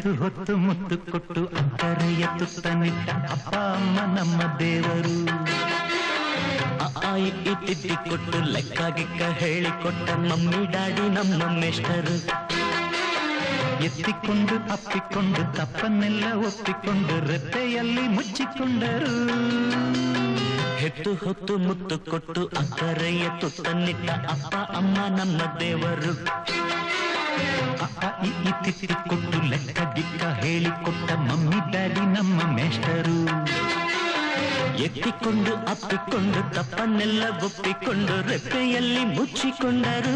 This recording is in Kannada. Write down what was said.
ಎತ್ತು ಹೊತ್ತು ಮುತ್ತು ಕೊಟ್ಟು ಅಕ್ಕರೆಯ ತುತ್ತ ನಿಟ್ಟ ಅಪ್ಪ ಅಮ್ಮ, ನಮ್ಮ ದೇವರು. ಆಯಿ ತಿದ್ದಿ ಕೊಟ್ಟು ಲೆಕ್ಕ ಗಿಕ್ಕ ಹೇಳಿಕೊಟ್ಟ ಮಮ್ಮಿ, ಡ್ಯಾಡಿ, ನಮ್ಮ ಮೇಷ್ಟರು. ಎತ್ತಿಕೊಂಡು, ಅಪ್ಪಿಕೊಂಡು, ತಪ್ಪನ್ನೆಲ್ಲ ಒಪ್ಪಿಕೊಂಡು ರೆಪ್ಪೆಯಲ್ಲಿ ಮುಚ್ಚಿಕೊಂಡರು. ಹೆತ್ತು ಹೊತ್ತು ಮುತ್ತು ಕೊಟ್ಟು ಅಕ್ಕರೆಯ ತುತ್ತನ್ನಿಟ್ಟ ಅಪ್ಪ, ಅಮ್ಮ, ನಮ್ಮ ದೇವರು. ಅ, ಆ, ಇ, ಈ ತಿದ್ದಿ ಕೊಟ್ಟು ಲೆಕ್ಕ ಗಿಕ್ಕ ಹೇಳಿಕೊಟ್ಟ ಮಮ್ಮಿ ಡ್ಯಾಡಿ ನಮ್ಮ ಮೇಷ್ಟರು ಎತ್ತಿಕೊಂಡು ಅಪ್ಪಿಕೊಂಡು ತಪ್ಪನ್ನೆಲ್ಲ ಒಪ್ಪಿಕೊಂಡು ರೆಪ್ಪೆಯಲ್ಲಿ ಮುಚ್ಚಿಕೊಂಡರು